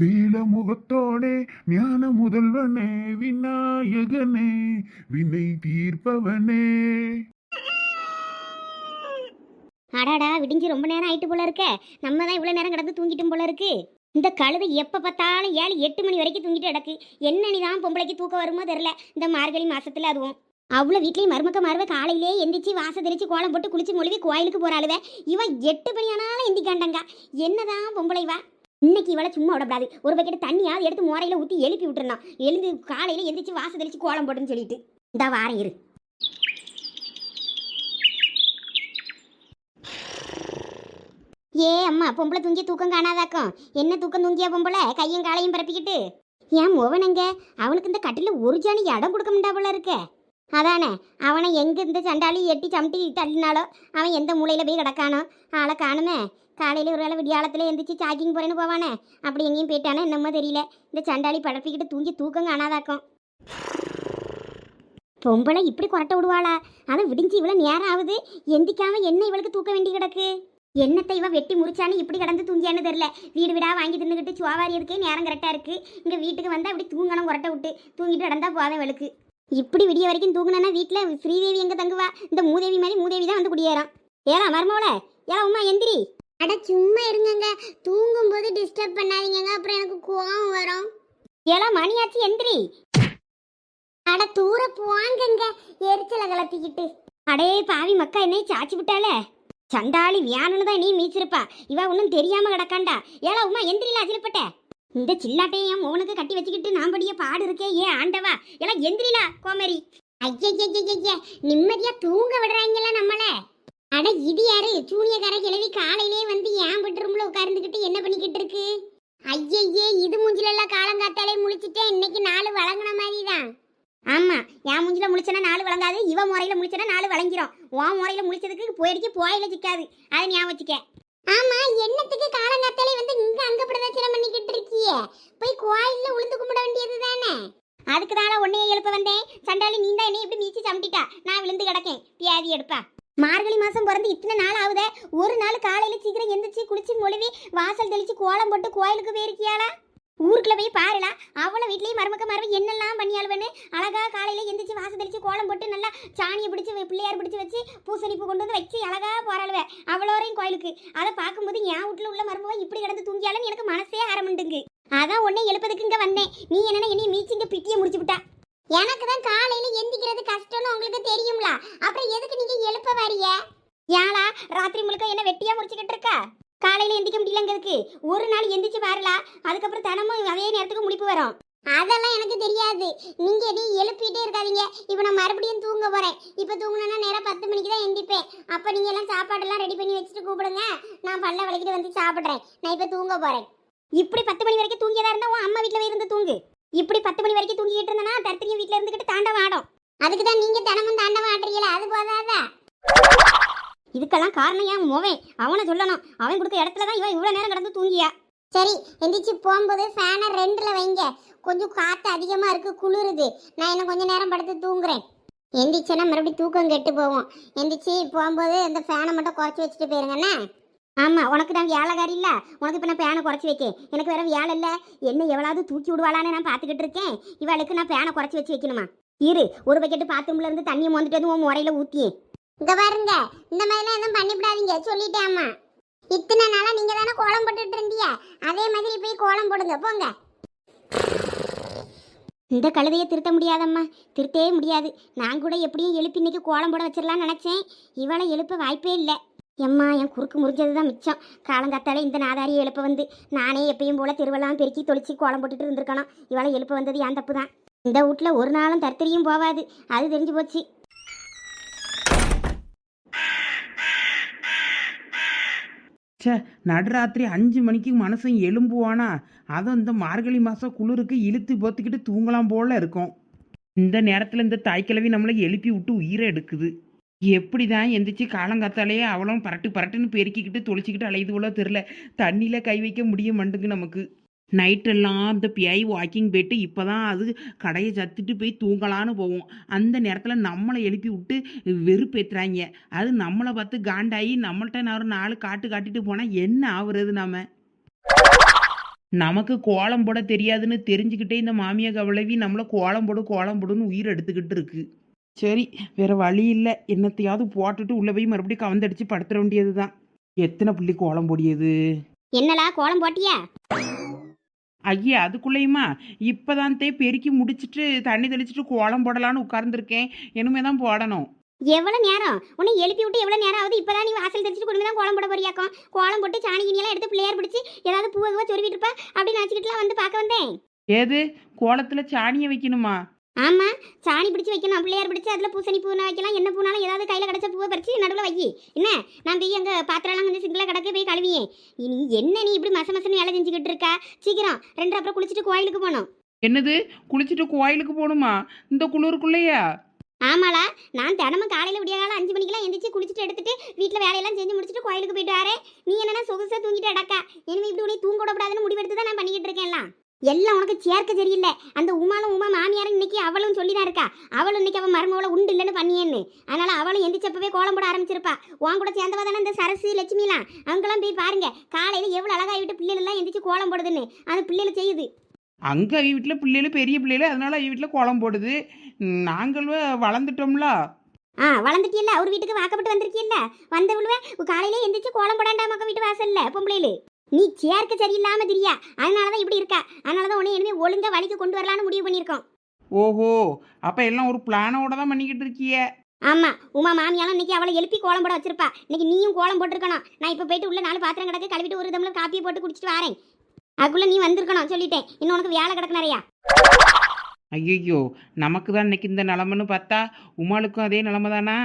வேல முகத்தோடே ஞான முதல்வனே விநாயகனே வினை தீர்ப்பவனே. அடாடா விடிஞ்சு ரொம்ப நேரம் ஆயிட்டு போல இருக்க. நம்ம தான் இவ்வளோ நேரம் கிடந்து தூங்கிட்டும் போல இருக்கு. இந்த கழுதை எப்போ பார்த்தாலும் ஏழு எட்டு மணி வரைக்கும் தூங்கிட்டு கிடக்கு. என்ன தான் பொம்பளைக்கு தூக்கம் வருமோ தெரில இந்த மார்கழி மாசத்துல அதுவும். அவ்வளோ வீட்லேயும் மருமக்க மருவ காலையிலே எந்திரிச்சு வாச தெரிச்சு கோலம் போட்டு குளிச்சு மொழிவி கோயிலுக்கு போறாளுவ இவன் எட்டு மணி ஆனாலும் எந்திக்காண்டங்க. என்னதான் பொம்பளை வா இன்னைக்கு இவளை சும்மா விடப்படாது ஒரு பக்கெட் தண்ணியாவது எடுத்து முறையில ஊற்றி எழுப்பி விட்டுருந்தான் எழுந்து காலையில் எந்திரிச்சு வாச தெளிச்சு கோலம் போட்டுன்னு சொல்லிட்டு. இந்த வாரம் இரு. ஏ அம்மா பொம்பளை தூங்கி தூக்கம் காணாதாக்கும். என்ன தூக்கம் தூங்கியா பொம்பளை? கையும் காலையும் பரப்பிக்கிட்டு. ஏன் மோவனங்க? அவனுக்கு இந்த கட்டில் ஒரு ஜானி இடம் கொடுக்க முடியா போல இருக்க. அதானே? அவனை எங்கே இந்த சண்டாளி எட்டி சமட்டி தள்ளினாலோ அவன் எந்த மூலையில் போய் கிடக்கானோ? ஆளை காணுமே. காலையில் ஒரு வேளை விடியாலத்தில் எந்திரிச்சு சாக்கிங் போகிறேன்னு போவானே. அப்படி எங்கேயும் போயிட்டானே என்னமோ தெரியல. இந்த சண்டாளி படப்பிக்கிட்டு தூங்கி தூக்கம் காணாதாக்கும். பொம்பளை இப்படி கொரட்ட விடுவாளா? அவன் விடிஞ்சு இவ்வளோ நேரம் ஆகுது. எந்திக்காமல் என்ன இவளுக்கு தூக்க வேண்டி கிடக்கு? என்னத்தை இவன் வெட்டி முறிச்சான்னு இப்படி கடந்து தூங்கியான்னு தெரில வீடு வீடா வாங்கி தின்னுக்கிட்டு சுவாவாரி இருக்கே நேரம் கரெக்டாக இருக்குது இங்கே வீட்டுக்கு வந்தால் அப்படி தூங்கணும் கொரட்டை விட்டு. தூங்கிட்டு நடந்தா போதும் வெளுக்கு இப்படி விடிய வரைக்கும் தூங்கினா வீட்டில் ஸ்ரீதேவி எங்கே தங்குவா? இந்த மூதேவி மாதிரி மூதேவி தான் வந்து குடியேறான் ஏலாம் மருமவள ஏலா உமா எந்திரி. அட சும்மா இருங்கங்க. தூங்கும் போது டிஸ்டர்ப் பண்ணாதீங்கங்க. அப்புறம் எனக்கு கோவம் வரும். ஏலா மணியாச்சு எந்திரி. அட தூர போங்கங்க. எரிச்சல கலத்திக்கிட்டு. அடே பாவி மக்கா என்னை சாச்சி விட்டாளே? சண்டாளி வியானனு தான் நீ மீச்சிருப்பா. இவ ஒன்றும் தெரியாம கிடக்காண்டா. ஏலா உமா எந்திரில அஜில்பட்ட இந்த சில்லாட்டையும் உனக்கு கட்டி வச்சுக்கிட்டு நான் படிய பாடு இருக்கே ஏ ஆண்டவா? எல்லாம் எந்திரிலா கோமரி. ஐயா நிம்மதியா தூங்க விடுறாங்கல்ல நம்மள. அட இது யாரு? சூனியக்கார கிழவி காலையிலே வந்து உட்கார்ந்துகிட்டு என்ன பண்ணிக்கிட்டு இருக்கு? ஐயையே இது மூஞ்சில எல்லாம் காலங்காத்தாலே முழிச்சிட்டேன். இன்னைக்கு நாலு வழங்கின மாதிரி தான் ஆமா என் மூஞ்சில முழிச்சனா நாலு வழங்காது இவ முறையில முழிச்சனா நாலு வழங்கிரும். உன் முறையில முழிச்சதுக்கு போயிடுச்சு போயில சிக்காது. அதை ஞாபகம் வச்சுக்க. ஆமா என்னத்துக்கு காலங்காத்தாலே வந்து இங்க அங்க பிரதட்சணம் பண்ணிக்கிட்டு இருக்கியே? போய் கோயில்ல உளுந்து கும்பிட வேண்டியது தானே அதுக்கு தானே உன்னையே எழுப்ப வந்தேன். சண்டாளி நீ தான் என்னை இப்படி மீச்சி சமட்டிட்டா. நான் விழுந்து கிடக்கேன். பியாதி எடுப்பா. மார்கழி மாதம் பிறந்து இத்தனை நாள் ஆகுதே? ஒரு நாள் காலையில் சீக்கிரம் எந்திரிச்சு குளிச்சு மொழிவி வாசல் தெளிச்சு கோலம் போட்டு கோயிலுக்கு போயிருக்கியாளா? ஊருக்குள்ள போய் பாருடா அவ்வளோ வீட்லேயும் மருமக்க மரும என்னெல்லாம் பண்ணியாளுவன்னு? அழகாக காலையில் எந்திரிச்சு வாசல் தெளிச்சு கோலம் போட்டு நல்லா சாணியை பிடிச்சி பிள்ளையார் பிடிச்சி வச்சு பூசணிப்பு கொண்டு வந்து வச்சு அழகாக போறாளுவ அவ்வளோரையும் கோயிலுக்கு. அதை பார்க்கும்போது என் வீட்டில் உள்ள மருமவ இப்படி கிடந்து தூங்கியாலும் எனக்கு மனசே ஆரம்பிண்டுங்க அதான் உன்னை எழுப்பதுக்கு இங்கே வந்தேன். நீ என்னென்ன என்னைய மீச்சிங்க பிட்டியை முடிச்சு விட்டா. எனக்கு தான் காலையில எந்திக்கிறது கஷ்டம்னு உங்களுக்கு தெரியும்ல. அப்புறம் எதுக்கு நீங்க எழுப்ப வாரிய ஏளா ராத்திரி முழுக்க என்ன வெட்டியா முடிச்சுக்கிட்டு இருக்கா? காலையில எந்திக்க முடியலங்கிறதுக்கு ஒரு நாள் எந்திரிச்சு பாருலா. அதுக்கப்புறம் தினமும் அதே நேரத்துக்கு முடிப்பு வரும். அதெல்லாம் எனக்கு தெரியாது. நீங்க எதையும் எழுப்பிட்டே இருக்காதீங்க. இப்போ நான் மறுபடியும் தூங்க போறேன். இப்போ தூங்கினா நேரம் பத்து மணிக்கு தான் எந்திப்பேன். அப்போ நீங்க எல்லாம் சாப்பாடெல்லாம் ரெடி பண்ணி வச்சுட்டு கூப்பிடுங்க. நான் பல்ல விளக்கிட்டு வந்து சாப்பிட்றேன். நான் இப்போ தூங்க போறேன். இப்படி பத்து மணி வரைக்கும் தூங்கியதா இருந்தா உன் அம்மா வீட்டில் இருந்து தூங்கு. இப்படி பத்து மணி வரைக்கும் தூங்கிட்டு இருந்தனா தர்த்தரியும் வீட்டில் இருந்துகிட்டு தாண்டவம் ஆடும். அதுக்கு தான் நீங்க தினமும் தாண்டவம் ஆடுறீங்களா அது போதாதா? இதுக்கெல்லாம் காரணம் ஏன் மோவன் அவனை சொல்லணும். அவன் கொடுக்க இடத்துல தான் இவன் இவ்வளோ நேரம் கிடந்து தூங்கியா? சரி எந்திரிச்சு போகும்போது ஃபேனை ரெண்டில் வைங்க. கொஞ்சம் காற்று அதிகமாக இருக்குது குளிருது. நான் இன்னும் கொஞ்சம் நேரம் படுத்து தூங்குறேன். எந்திரிச்சேன்னா மறுபடியும் தூக்கம் கெட்டு போவோம் எந்திரிச்சு போகும்போது அந்த ஃபேனை மட்டும் குறைச்சி வச்சுட்டு போயிருங்கண்ணே ஆமாம் உனக்கு நான் வேலைக்காரி இல்லை. உனக்கு இப்போ நான் பேனை குறைச்சி வைக்கேன். எனக்கு வேற வேலை இல்லை. என்ன எவ்வளவு தூக்கி விடுவாளான்னு நான் பார்த்துக்கிட்டு இருக்கேன். இவளுக்கு நான் பேனை குறைச்சி வச்சு வைக்கணுமா? இரு ஒரு பக்கெட்டு பாத்ரூம்ல இருந்து தண்ணியை மோந்துட்டு வந்து உன் முறையில் ஊற்றியே இங்க பாருங்க இந்த மாதிரிலாம் எதுவும் பண்ணிவிடாதீங்க. சொல்லிட்டேன் அம்மா. இத்தனை நாளா நீங்க தானே கோலம் போட்டுட்டு இருந்தீங்க. அதே மாதிரி போய் கோலம் போடுங்க. போங்க. இந்த கழுதையை திருத்த முடியாதம்மா. திருத்தவே முடியாது. நான் கூட எப்படியும் எழுப்பி இன்னைக்கு கோலம் போட வச்சிடலாம்னு நினச்சேன். இவளை எழுப்ப வாய்ப்பே இல்லை. எம்மா என் குறுக்கு முறிஞ்சது தான் மிச்சம். காலங்காத்தாலே இந்த நாதாரி எழுப்ப வந்து நானே எப்பயும் போல திருவெல்லாம் பெருக்கி தொளிச்சு கோலம் போட்டுட்டு இருந்திருக்கணும். இவளை எழுப்ப வந்தது என் தப்பு தான் இந்த வீட்டில் ஒரு நாளும் தர்த்தரியும் போவாது. அது தெரிஞ்சு போச்சு. சே நடுராத்திரி அஞ்சு மணிக்கு மனுஷன் எலும்புவானா அதுவும் இந்த மார்கழி மாதம் குளிருக்கு இழுத்து போத்துக்கிட்டு தூங்கலாம் போல இருக்கும். இந்த நேரத்தில் இந்த தாய்க்கிழவி நம்மளை எழுப்பி விட்டு உயிரை எடுக்குது. எப்படி தான் எந்திரிச்சு காலங்காத்தாலேயே அவளும் பரட்டு பரட்டுன்னு பெருக்கிக்கிட்டு தொளிச்சிக்கிட்டு அலையுது போல தெரில தண்ணியில் கை வைக்க முடிய மாட்டேங்கு நமக்கு. நைட்டெல்லாம் இந்த பியாய் வாக்கிங் போயிட்டு இப்போ தான் அது கடையை சத்துட்டு போய் தூங்கலான்னு போவோம். அந்த நேரத்தில் நம்மளை எழுப்பி விட்டு வெறுப்பேற்றுறாங்க அது நம்மளை பார்த்து காண்டாயி நம்மள்கிட்ட நான் ஒரு நாலு காட்டு காட்டிட்டு போனால் என்ன ஆகுறது நாம? நமக்கு கோலம் போட தெரியாதுன்னு தெரிஞ்சுக்கிட்டே இந்த மாமியா கவலவி நம்மளை கோலம் போடு கோலம் போடுன்னு உயிர் எடுத்துக்கிட்டு இருக்குது சரி வேற வழி இல்லை. என்னத்தையாவது போட்டுட்டு உள்ள போய் மறுபடியும் கவந்தடிச்சு படுத்துற வேண்டியது தான் எத்தனை புள்ளி கோலம் பொடியது? என்னலா கோலம் போட்டியா? ஐயா அதுக்குள்ளேயுமா? இப்போதான் தே பெருக்கி முடிச்சிட்டு தண்ணி தெளிச்சிட்டு கோலம் போடலான்னு உட்கார்ந்துருக்கேன். இனிமே தான் போடணும். எவ்வளவு நேரம்? உன்னை எழுப்பி விட்டு எவ்வளவு நேரம் ஆகுது? இப்பதான் நீ வாசல் தெரிச்சிட்டு கொண்டு தான் கோலம் போட போறியாக்கும்? கோலம் போட்டு சாணி கிணியெல்லாம் எடுத்து பிள்ளையார் பிடிச்சி ஏதாவது பூவை சொருவிட்டு இருப்ப? அப்படின்னு நினச்சிக்கிட்டுலாம் வந்து பார்க்க வந்தேன். ஏது? கோலத்தில் சாணியை வைக்கணுமா? ஆமா சாணி பிடிச்சி வைக்கணும் பிள்ளையார் பிடிச்சி அதுல பூசணி பூனை வைக்கலாம். என்ன பூனாலும் ஏதாவது கையில கிடைச்ச பூவை பறிச்சு நடுவில் வை. என்ன? நான் போய் அங்க பாத்திரம்லாம் கொஞ்சம் சிங்கிளா கிடக்க போய் கழுவியேன். நீ என்ன நீ இப்படி மச மசன்னு வேலை செஞ்சுக்கிட்டு இருக்கா? சீக்கிரம் ரெண்டு அப்புறம் குளிச்சுட்டு கோயிலுக்கு போகணும். என்னது? குளிச்சுட்டு கோயிலுக்கு போகணுமா? இந்த குளிருக்குள்ளேயா? ஆமாளா நான் தினமும் காலையில விடிய காலம் அஞ்சு மணிக்கெல்லாம் எந்திரிச்சு குளிச்சுட்டு எடுத்துட்டு வீட்டில் வேலையெல்லாம் செஞ்சு முடிச்சுட்டு கோயிலுக்கு போயிட்டு வரேன். நீ என்னன்னா சொகுசா தூங்கிட்டு அடக்கா இனிமே இப்படி உனக்கு தூங்க விடக்கூடாதுன்னு முடிவெடுத்து தான் நான் பண்ணிக்கிட்டு இருக்கேன்லாம். எல்லாம் உனக்கு சேர்க்க சரியில்லை அந்த உமாலும் உமா மாமியாரும் இன்னைக்கு அவளும் சொல்லி தான் இருக்கா. அவளும் இன்னைக்கு அவன் மருமவளை உண்டு இல்லைன்னு பண்ணியேன்னு. அதனால அவளும் எந்திரிச்சப்பவே கோலம் போட ஆரம்பிச்சிருப்பா. உன் கூட சேர்ந்தவ தானே இந்த சரசு லட்சுமிலாம். அவங்களாம் போய் பாருங்க. காலையில எவ்வளவு அழகா விட்டு பிள்ளைகள் எல்லாம் எந்திரிச்சு கோலம் போடுதுன்னு. அது பிள்ளைகள் செய்யுது. அங்கே வீட்டில் பிள்ளைகள் பெரிய பிள்ளைகள் அதனால அவங்க வீட்டில் கோலம் போடுது. நாங்களும் வளர்ந்துட்டோம்ல. ஆ வளர்ந்துட்டியல்ல? அவர் வீட்டுக்கு வாக்கப்பட்டு வந்திருக்கியல்ல? வந்தவளுவ காலையிலே எந்திரிச்சு கோலம் போடாண்டா மக்க வீட்டு வாசல்ல பொம்பளையிலு? நீ சேர்க்க சரியில்லாம தெரியா. அதனாலதான் இப்படி இருக்கா. அதனாலதான் உன்னை இனிமே ஒழுங்கா வழிக்கு கொண்டு வரலாம்னு முடிவு பண்ணியிருக்கோம். ஓஹோ அப்போ எல்லாம் ஒரு பிளானோட தான் பண்ணிக்கிட்டு இருக்கிய. ஆமா உமா மாமியாலும் இன்னைக்கு அவளை எழுப்பி கோலம் போட வச்சிருப்பா. இன்னைக்கு நீயும் கோலம் போட்டிருக்கணும். நான் இப்ப போயிட்டு உள்ள நாலு பாத்திரம் கிடக்கு கழுவிட்டு ஒரு தம்ளர் காப்பியை போட்டு குடிச்சிட்டு வரேன். அதுக்குள்ள நீ வந்திருக்கணும் சொல்லிட்டேன். இன்னும் உனக்கு வேலை கிடக்கு நிறையா. ஐயோ நமக்கு தான் இன்னைக்கு இந்த நிலமைன்னு பார்த்தா உமாளுக்கும் அதே நிலமை தானா?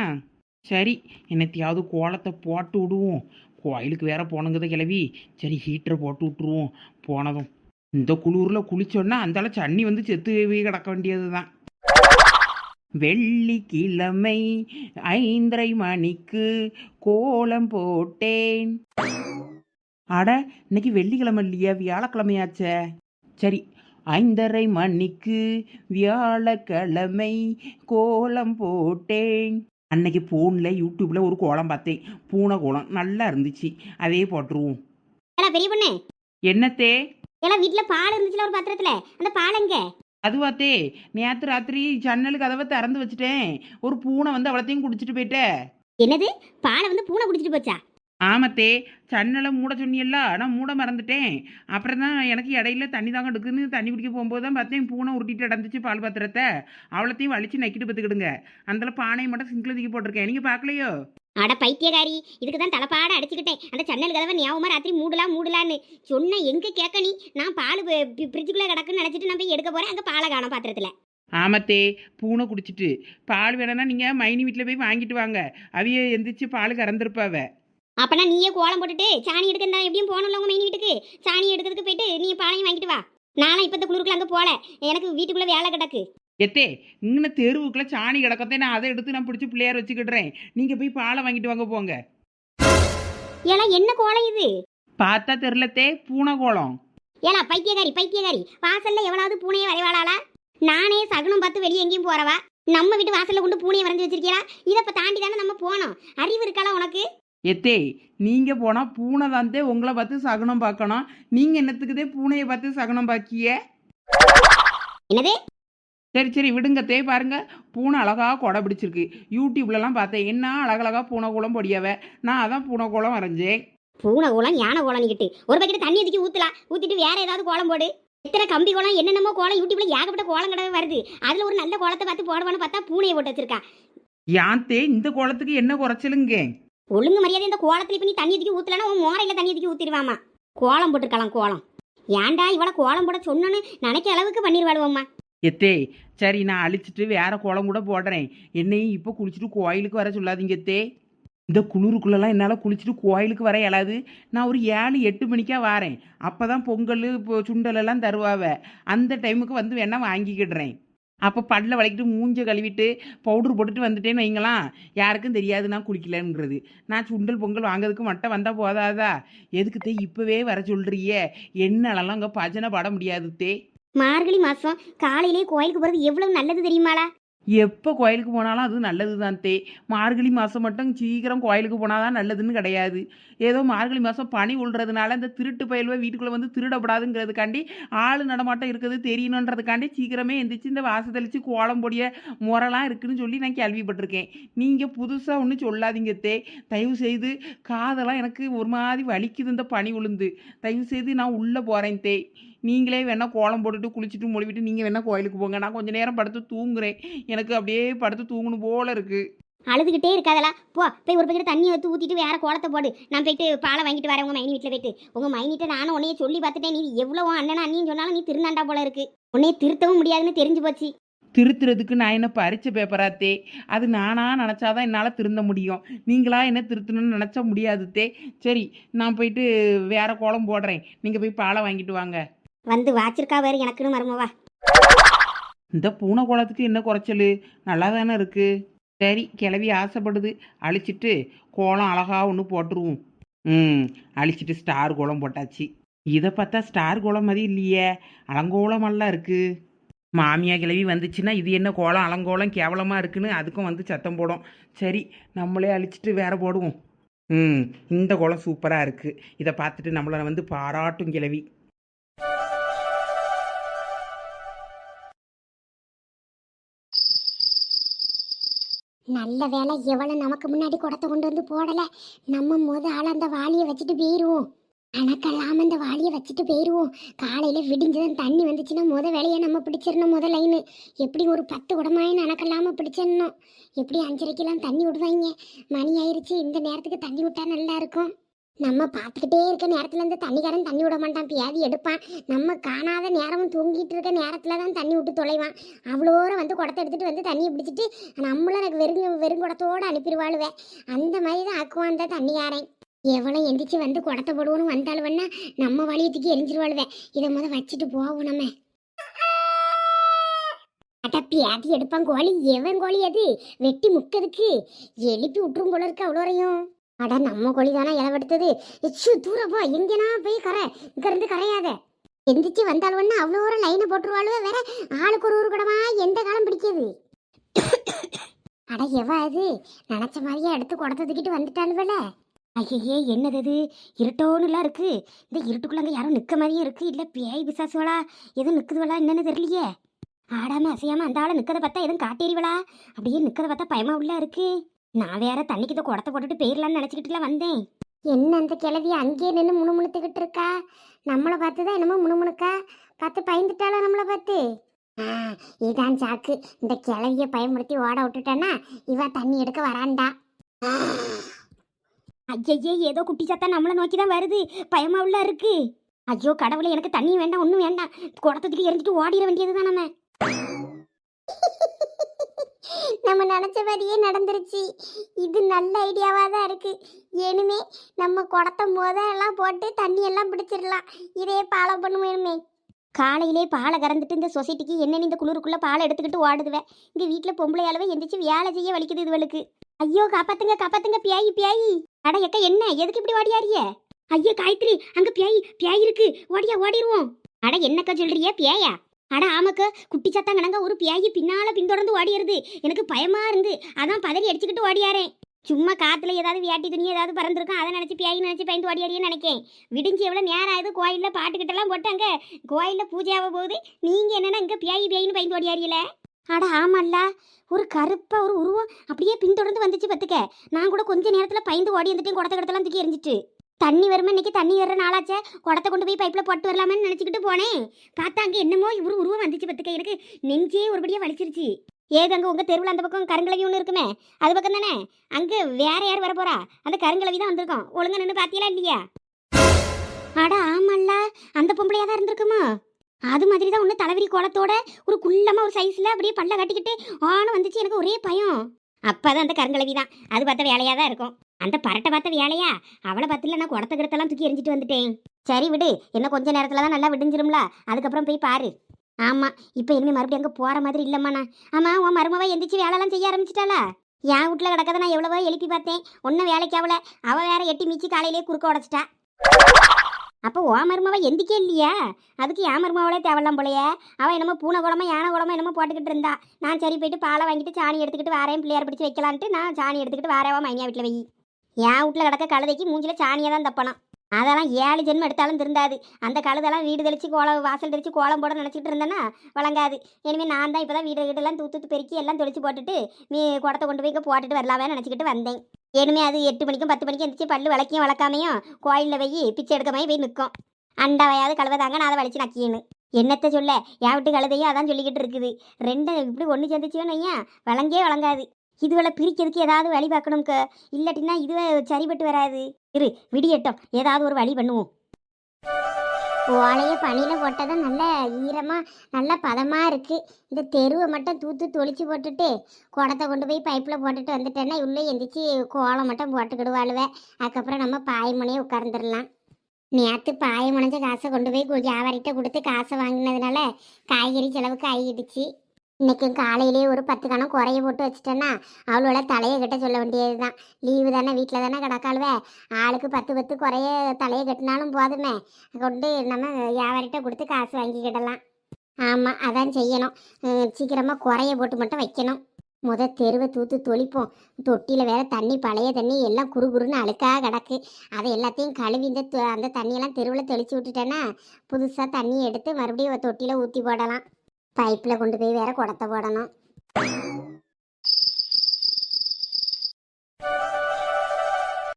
சரி என்னத்தையாவது கோலத்தை போட்டு விடுவோம். கோயிலுக்கு வேற போனங்குத கிளவி. சரி ஹீட்டரை போட்டு விட்டுருவோம். போனதும். இந்த குளிரில் குளிச்சோன்னா அந்தால சன்னி வந்து செத்து போய் கிடக்க வேண்டியது தான் வெள்ளிக்கிழமை ஐந்தரை மணிக்கு கோலம் போட்டேன். அட இன்னைக்கு வெள்ளிக்கிழமை இல்லையா வியாழக்கிழமையாச்சே. சரி ஐந்தரை மணிக்கு வியாழக்கிழமை கோலம் போட்டேன். அன்னைக்கு ஃபோனில் யூடியூப்பில் ஒரு கோலம் பார்த்தேன். பூனை கோலம். நல்லா இருந்துச்சு. அதே போட்டுருவோம். ஏலா பெரிய பொண்ணு. என்னத்தே? ஏலா வீட்டுல பால் இருந்துச்சுல ஒரு பாத்திரத்துல? அந்த பால் எங்க? அதுவாத்தே நேற்று ராத்திரி ஜன்னல் கதவை திறந்து வச்சுட்டேன். ஒரு பூனை வந்து அவ்வளோத்தையும் குடிச்சிட்டு போயிட்டே. என்னது? பாலை வந்து பூனை குடிச்சிட்டு போச்சா? ஆமத்தே சன்னலை மூட சொன்னியல்ல நான் மூட மறந்துட்டேன். அப்புறம் தான் எனக்கு இடையில தண்ணி தாங்க எடுக்குன்னு தண்ணி குடிக்க போகும்போது தான் பார்த்தேன் பூனை உருட்டிட்டு இடந்துச்சு பால் பாத்திரத்தை. அவ்வளோத்தையும் வலிச்சு நக்கிட்டு பார்த்துக்கிடுங்க. அந்தல பானையை மட்டும் சிங்கிள் தூக்கி போட்டிருக்கேன். நீங்கள் பார்க்கலையோ? அட பைத்தியகாரி இதுக்கு தான் தலைப்பாட அடிச்சுக்கிட்டேன். அந்த ஜன்னல் கதவை ஞாபகமா ராத்திரி மூடலாம் மூடலான்னு. சொன்ன எங்க கேட்க நீ? நான் பால் ஃப்ரிட்ஜுக்குள்ள கிடக்குன்னு நினைச்சிட்டு நான் போய் எடுக்க போறேன். அங்க பாலை காணும் பாத்திரத்துல. ஆமத்தே பூனை குடிச்சிட்டு. பால் வேணும்னா நீங்கள் மைனி வீட்டில் போய் வாங்கிட்டு வாங்க. அவிய எந்திரிச்சு பால் கறந்துருப்பாவ. அப்பனா நீயே கோலம் போட்டுட்டு சாணி எடுக்க நான் எப்படியும் போகணும்ல உங்க மெயின் வீட்டுக்கு? சாணி எடுக்கிறதுக்கு போயிட்டு நீ பானையும் வாங்கிட்டு வா. நானும் இப்ப இந்த குளிருக்குள்ள அங்க போல. எனக்கு வீட்டுக்குள்ள வேலை கிடக்கு. எத்தே இங்கே தெருவுக்குள்ள சாணி கிடக்கத்தே நான் அதை எடுத்து நான் பிடிச்சி பிள்ளையார் வச்சுக்கிடுறேன். நீங்கள் போய் பாலை வாங்கிட்டு வாங்க போங்க. ஏலா என்ன கோலம் இது? பார்த்தா தெரிலத்தே பூனை கோலம். ஏலா பைத்தியகாரி பைத்தியகாரி வாசல்ல எவனாவது பூனையை வரைவாளாளா? நானே சகுனம் பார்த்து வெளியே எங்கேயும் போறவா? நம்ம வீட்டு வாசல்ல கொண்டு பூனையை வரைஞ்சி வச்சிருக்கீங்களா இதை இப்ப தாண்டி தானே நம்ம போனோம் அறிவு இருக்காளா உனக்கு? எத்தே நீங்கள் போனால் பூனை தான்தே உங்களை பார்த்து சகுனம் பார்க்கணும். நீங்கள் என்னத்துக்குதே பூனையை பார்த்து சகுனம் பாக்கிய? என்னது? சரி சரி விடுங்கத்தே பாருங்க. பூனை அழகா கொடை பிடிச்சிருக்கு. யூடியூப்லலாம் பார்த்தேன். என்ன அழகழகா பூனை கோலம் பொடியாவ? நான் அதான் பூனை கோலம் வரைஞ்சேன். பூனை கோலம் யானை கோலம்னுக்கிட்டு ஒரு பக்கெட் தண்ணி எதுக்கு ஊத்தலாம் ஊத்திட்டு வேற ஏதாவது கோலம் போடு. எத்தனை கம்பி கோலம் என்னென்னமோ கோலம் யூடியூப்ல ஏகப்பட்ட கோலம் கடை வருது. அதுல ஒரு நல்ல கோலத்தை பார்த்து போடுவான்னு பார்த்தா பூனையை போட்டு வச்சிருக்கா. யாத்தே இந்த கோலத்துக்கு என்ன குறைச்சலுங்க? ஒழுங்கு மரியாதை இந்த கோலத்தில் இப்போ நீ தண்ணி தூக்கி ஊற்றலன்னா உன் மோரையில் தண்ணி தூக்கி ஊற்றிடுவாமா கோலம் போட்டிருக்கலாம் கோலம். ஏன்டா இவள கோலம் போட சொன்னோன்னு நினைக்க அளவுக்கு பண்ணிடுவாளுவம்மா எத்தே சரி நான் அழிச்சிட்டு வேற கோலம் கூட போடுறேன். என்னையும் இப்போ குளிச்சுட்டு கோயிலுக்கு வர சொல்லாதீங்க எத்தே. இந்த குளிருக்குள்ளெல்லாம் என்னால் குளிச்சுட்டு கோயிலுக்கு வர இயலாது. நான் ஒரு ஏழு எட்டு மணிக்கா வாரேன். அப்போ தான் பொங்கல் இப்போ சுண்டலெல்லாம் தருவாவ. அந்த டைமுக்கு வந்து வேணால் வாங்கிக்கிடுறேன். அப்போ பல்ல வளைக்கிட்டு மூஞ்ச கழுவிட்டு பவுடர் போட்டுட்டு வந்துட்டேன்னு வைங்களாம் யாருக்கும் தெரியாது நான் குளிக்கலங்கிறது நான் சுண்டல் பொங்கல் வாங்குறதுக்கு மட்டும் வந்தால் போதாதா? எதுக்கு தே இப்போவே வர சொல்கிறியே என்னாலலாம் அங்கே பஜனை பாட முடியாது தே. மார்கழி மாதம் காலையிலே கோயிலுக்கு போகிறது எவ்வளவு நல்லது தெரியுமாளா? எப்போ கோயிலுக்கு போனாலும் அது நல்லது தான் தே. மார்கழி மாதம் மட்டும் சீக்கிரம் கோயிலுக்கு போனால் தான் நல்லதுன்னு கிடையாது. ஏதோ மார்கழி மாதம் பனி உள்றதுனால இந்த திருட்டு பயில்வை வீட்டுக்குள்ளே வந்து திருடப்படாதுங்கிறதுக்காண்டி ஆள் நடமாட்டம் இருக்குது தெரியணுன்றதுக்காண்டி சீக்கிரமே எந்திரிச்சு இந்த வாச தெளித்து கோலம் பொடிய முறைலாம் இருக்குதுன்னு சொல்லி நான் கேள்விப்பட்டிருக்கேன். நீங்கள் புதுசாக ஒன்றும் சொல்லாதீங்க தே. தயவு செய்து காதெல்லாம் எனக்கு ஒரு மாதிரி வலிக்குது இந்த பனி உளுந்து. தயவு செய்து நான் உள்ளே போகிறேன் தே. நீங்களே வேணா கோலம் போட்டுட்டு குளிச்சுட்டு மொழிவிட்டு நீங்கள் வேணா கோயிலுக்கு போங்க. நான் கொஞ்ச நேரம் படுத்து தூங்குறேன். எனக்கு அப்படியே படுத்து தூங்கணும் போல இருக்கு. அழுதுகிட்டே இருக்காதலா போ போய் ஒரு பக்கெட் தண்ணி எடுத்து ஊற்றிட்டு வேற கோலத்தை போடு. நான் போயிட்டு பாலை வாங்கிட்டு வரேன். உங்கள் மைனி வீட்டில் போயிட்டு. உங்கள் மைனிட்ட நானும் உன்னைய சொல்லி பார்த்துட்டேன். நீ எவ்வளோ அண்ணனா அண்ணின்னு சொன்னாலும் நீ திருந்தாண்டா போல இருக்கு. உன்னைய திருத்தவும் முடியாதுன்னு தெரிஞ்சு போச்சு. திருத்துறதுக்கு நான் என்ன பறிச்ச பேப்பராத்தே அது நானா நினச்சாதான் என்னால் திருந்த முடியும். நீங்களா என்ன திருத்தணும்னு நினச்சா முடியாது தே. சரி நான் போயிட்டு வேற கோலம் போடுறேன். நீங்கள் போய் பாலை வாங்கிட்டு வாங்க. வந்து வாச்சிருக்கா வேறு எனக்குன்னு மருமவா. இந்த பூனை குளத்துக்கு என்ன குறைச்சல்? நல்லா தானே இருக்கு. சரி கிளவி ஆசைப்படுது. அழிச்சிட்டு கோலம் அழகா ஒன்று போட்டுருவோம். ம் அழிச்சிட்டு ஸ்டார் கோலம் போட்டாச்சு. இதை பார்த்தா ஸ்டார் கோலம் மாதிரி இல்லையே. அலங்கோலமெல்லாம் இருக்குது மாமியா கிளவி வந்துச்சுன்னா இது என்ன கோலம்? அலங்கோலம் கேவலமாக இருக்குன்னு அதுக்கும் வந்து சத்தம் போடும். சரி நம்மளே அழிச்சிட்டு வேற போடுவோம். ம் இந்த கோலம் சூப்பராக இருக்குது இதை பார்த்துட்டு நம்மளை வந்து பாராட்டும் கிளவி. நல்ல வேலை எவ்வளோ நமக்கு முன்னாடி குடத்தை கொண்டு வந்து போடல. நம்ம முத ஆள் அந்த வாளியை வச்சுட்டு போயிடுவோம் அணக்கெல்லாம் அந்த வாளியை வச்சுட்டு போயிடுவோம் காலையில் விடிஞ்சதும் தண்ணி வந்துச்சுன்னா முத வேலையை நம்ம பிடிச்சிடணும் முத லைனு எப்படி ஒரு பத்து குடமாயின்னு கணக்கெல்லாம பிடிச்சிடணும்? எப்படி அஞ்சரைக்கெல்லாம் தண்ணி விடுவாங்க? மணி ஆயிடுச்சு இந்த நேரத்துக்கு தண்ணி விட்டா நல்லா இருக்கும். நம்ம பார்த்துக்கிட்டே இருக்க நேரத்துல இருந்து தண்ணிக்காரன் தண்ணி விட மாட்டான் பியாதி எடுப்பான். நம்ம காணாத நேரமும் தூங்கிட்டு இருக்க நேரத்துல தான் தண்ணி விட்டு தொலைவான். அவ்வளோரம் வந்து குடத்தை எடுத்துட்டு வந்து தண்ணியை பிடிச்சிட்டு நம்மளும் எனக்கு வெறும் வெறும் குடத்தோடு அனுப்பிடுவாளுவே. அந்த மாதிரி தான் ஆக்குவான் அந்த தண்ணிக்காரன் எவ்வளோ எந்திரிச்சு வந்து குடத்தை போடுவோன்னு வந்தாளுவன்னா நம்ம வழியத்துக்கு எரிஞ்சிருவாளுவே. இதை முத வச்சுட்டு போவோம் நம்ம. அட பியாதி எடுப்பான் கோழி. எவன் கோழி அது? வெட்டி முக்கதுக்கு. எழுப்பி விட்டுரும் போல இருக்கு அவ்வளோரையும். அட நம்ம கோழி தானே இளவெடுத்தது? இச்சு தூரப்போ எங்கேனா போய் கரை இங்க இருந்து கரையாத. எந்திரிச்சு வந்தாளுவன்னா அவ்வளோ ஒரு லைனை போட்டுருவாளுவே வேற? ஆளுக்கு ஒரு ஒரு குடமா எந்த காலம் பிடிக்குது? அட எவா அது? நினைச்ச மாதிரியே எடுத்து குடத்தை தூக்கிட்டு வந்துட்டாளுவல. ஐயே என்னது இது இருட்டோன்னுலாம் இருக்கு. இந்த இருட்டுக்குள்ளங்க யாரும் நிற்க மாதிரியும் இருக்கு. இல்லை பேய் பிசாசுவலா எதுவும் நிக்குதுவலா என்னன்னு தெரியலையே. ஆடாம அசையாம அந்த ஆளை நிற்கதை பார்த்தா எதுவும் காட்டேறிவளா? அப்படியே நிற்கதை பார்த்தா பயமா உள்ள இருக்கு. நான் வேற தண்ணிக்கு இதை குடத்தை போட்டுட்டு போயிடலான்னு நினச்சிக்கிட்டுல வந்தேன். என்ன அந்த கிழவி அங்கேயே நின்று முணுமுணுத்துக்கிட்டு இருக்கா? நம்மளை பார்த்து தான் என்னமோ முணுமுணுக்கா? பார்த்து பயந்துட்டாளா நம்மளை பார்த்து? ஆ, இதான் சாக்கு. இந்த கிழவியை பயமுறுத்தி ஓட விட்டுட்டேன்னா இவ தண்ணி எடுக்க வராண்டா. ஐயையே ஏதோ குட்டி சத்தா நம்மளை நோக்கி தான் வருது. பயமா உள்ள இருக்கு. ஐயோ கடவுளே எனக்கு தண்ணி வேண்டாம் ஒன்றும் வேண்டாம். குடத்துக்கு எரிஞ்சிட்டு ஓடிட வேண்டியது தான் நம்ம. நம்ம நினச்ச மாதிரியே நடந்துருச்சு. இது நல்ல ஐடியாவாக தான் இருக்குது ஏனுமே நம்ம குடத்தை முத எல்லாம் போட்டு தண்ணி எல்லாம் பிடிச்சிடலாம். இதே பாலம் பண்ணுவேனுமே காலையிலே பாலை கறந்துட்டு இந்த சொசைட்டிக்கு என்னென்ன இந்த குளிருக்குள்ளே பாலை எடுத்துக்கிட்டு ஓடுதுவேன் இங்கே வீட்டில் பொம்பளை அளவு எந்திரிச்சு வேலை செய்ய வலிக்குது இதுவளுக்கு ஐயோ காப்பாத்துங்க காப்பாத்துங்க பியாயி பியாயி. அட எக்க என்ன? எதுக்கு இப்படி ஓடியாரிய ஐயோ காயத்ரி அங்கே பியாயி பியாய் இருக்கு. ஓடியா ஓடிடுவோம் அட என்னக்கா சொல்றியா பியாயா? அட ஆமாக்க குட்டி சத்தம் கணங்க ஒரு பியாகி பின்னால பின்தொடர்ந்து ஓடிடுது எனக்கு பயமா இருந்து. அதான் பதறி அடிச்சுக்கிட்டு ஓடியாரேன் சும்மா காத்துல ஏதாவது வேட்டி துணி ஏதாவது பறந்துருக்கும் அதை நினச்சி பியாகி நினச்சி பயந்து ஓடியாரின்னு நினைக்கேன். விடிஞ்சு எவ்வளோ நேரம் ஆகுது? கோயிலில் பாட்டுக்கிட்டலாம் போட்டாங்க. கோயில்ல பூஜையாவ போகுது. நீங்கள் என்னென்னா இங்கே பியாயி பியாயின்னு பயந்து ஓடியாரியல அட ஆமல்ல. ஒரு கருப்பாக ஒரு உருவம் அப்படியே பின்தொடர்ந்து வந்துச்சு பார்த்துக்க நான் கூட கொஞ்ச நேரத்தில் பயந்து ஓடி வந்துட்டேன். குடத்த கடத்தெல்லாம் தூக்கி எரிஞ்சிட்டு தண்ணி வருமா? இன்னைக்கு தண்ணி வர்ற நாளாச்சே. குடத்தை கொண்டு போய் பைப்பில் போட்டு வரலாமேன்னு நினச்சிக்கிட்டு போனேன். பார்த்தா அங்கே என்னமோ இவரு உருவம் வந்துச்சு பத்துக்க. எனக்கு நெஞ்சே ஒருபடியாக வலிச்சிருச்சு. ஏது அங்கே உங்கள் தெருவில் அந்த பக்கம் கருங்கலவி ஒன்று இருக்குமே? அது பக்கம் தானே? அங்கே வேற யார் வர போறா? அந்த கருங்கலவி தான் வந்திருக்கோம். ஒழுங்கா நின்று பார்த்தீங்களா இல்லையா? அட ஆமல்ல. அந்த பொம்பளையாக தான் இருந்திருக்குமா? அது மாதிரி தான் ஒன்று தலைவிரி கோலத்தோட ஒரு குள்ளமாக ஒரு சைஸில் அப்படியே பல்ல கட்டிக்கிட்டு ஆணும் வந்துச்சு. எனக்கு ஒரே பயம். அப்போ தான் அந்த கருங்கலவி தான். அது பார்த்த வேலையாக தான் இருக்கும். அந்த பரட்டை பார்த்த வேலையா அவளை பத்தில நான் குடத்த கிடத்தெல்லாம் தூக்கி எரிஞ்சிட்டு வந்துட்டேன். சரி விடு இன்னும் கொஞ்ச நேரத்துல தான் நல்லா விடிஞ்சிரும்ல? அதுக்கப்புறம் போய் பாரு. ஆமா இப்போ இனிமே மறுபடியும் அங்கே போற மாதிரி இல்லைம்மா நான். ஆமா உன் மருமவ எந்திரிச்சு வேலைலாம் செய்ய ஆரம்பிச்சிட்டாளா? என் வீட்டில் கிடக்கதை நான் எவ்வளவோ எழுப்பி பார்த்தேன். ஒன்றும் வேலைக்கு அவளை. அவ வேற எட்டி மீச்சி காலையிலேயே குறுக்க உடச்சிட்டா. அப்போ ஓ மருமாவை எந்திக்கே இல்லையா? அதுக்கு என் மருமாவளே தேவலாம் போலையே. அவள் என்னமோ பூனை குளமா யானை குளமா என்னமோ போட்டுக்கிட்டு இருந்தா. நான் சரி போயிட்டு பாலை வாங்கிட்டு சாணி எடுத்துக்கிட்டு வாரேன் பிள்ளையார் பிடிச்சி வைக்கலான்ட்டு நான் சாணி எடுத்துக்கிட்டு வாரேவா மைனியா வீட்டில் வை. என் வீட்டில் கிடக்க கழுதைக்கு மூஞ்சில சாணியை தான் தப்பணும். அதெல்லாம் ஏழு ஜென்மம் எடுத்தாலும் திருந்தாது. அந்த கழுதெல்லாம் வீடு தெளிச்சு கோலம் வாசல் தெளித்து கோலம் போட நினச்சிட்டு இருந்தேன்னா வழங்காது. இனிமேல் நான் தான் இப்போ தான் வீடு வீடெல்லாம் தூத்து தூத்து பெருக்கி எல்லாம் தெளித்து போட்டுட்டு மீ குடத்தை கொண்டு போய் போட்டுட்டு வரலாமே நினச்சிக்கிட்டு வந்தேன். இனிமே அது எட்டு மணிக்கும் பத்து மணிக்கும் எந்திரிச்சு பல்லு விளக்கியும் வளர்க்காமையும் கோயிலில் போய் பிச்சை எடுக்காமையும் போய் நிற்கும் அண்டாவையாவது கழுவதாங்க நான் அதை வலிச்சு நக்கியேன்னு என்னத்தை சொல்ல? என் விட்டு கழுதையும் அதான் சொல்லிக்கிட்டு இருக்குது. ரெண்டு இப்படி ஒன்று சேர்ந்துச்சுன்னு ஐயா வழங்கே வழங்காது. இதுவளை பிரிக்கிறதுக்கு ஏதாவது வழி பார்க்கணும்க்க இல்லாட்டினா இதுவே சரிப்பட்டு வராது. இரு விடியட்டும். ஏதாவது ஒரு வழி பண்ணுவோம். ஓலைய பனியில் போட்டதான் நல்ல ஈரமாக நல்ல பதமாக இருக்குது இந்த தெருவை மட்டும் தூத்து தொளிச்சு போட்டுட்டு குடத்தை கொண்டு போய் பைப்பில் போட்டுட்டு வந்துட்டேன்னா உள்ளே எந்திரிச்சு கோலம் மட்டும் போட்டுக்கிடுவாளுவேன் அதுக்கப்புறம் நம்ம பாய்மனையே உட்கார்ந்துடலாம். நேற்று பாய முனைஞ்ச காசை கொண்டு போய் வியாபாரிகிட்ட கொடுத்து காசை வாங்கினதுனால காய்கறி செலவுக்கு ஆகிடுச்சு இன்னைக்கு காலையிலேயே ஒரு பத்து கணம் குறைய போட்டு வச்சுட்டேன்னா அவளோட தலையை கட்ட சொல்ல வேண்டியது தான் லீவு தானே வீட்டில் தானே கிடக்காளுவே. ஆளுக்கு பத்து பத்து குறைய தலையை கட்டினாலும் போதுமே. கொண்டு நம்ம வியாபாரிகிட்ட கொடுத்து காசு வாங்கிக்கிடலாம் ஆமாம் அதான் செய்யணும். சீக்கிரமாக குறைய போட்டு மட்டும் வைக்கணும். முத தெருவை தூத்து தொளிப்போம். தொட்டியில் வேற தண்ணி பழைய தண்ணி எல்லாம் குறு குறுன்னு அழுக்காக கிடக்கு. அதை எல்லாத்தையும் கழுவி இந்த அந்த தண்ணியெல்லாம் தெருவில் தெளித்து விட்டுட்டேன்னா புதுசாக தண்ணி எடுத்து மறுபடியும் தொட்டியில் ஊற்றி போடலாம். பைப்பில் கொண்டு போய் வேற குடத்தை போடணும்.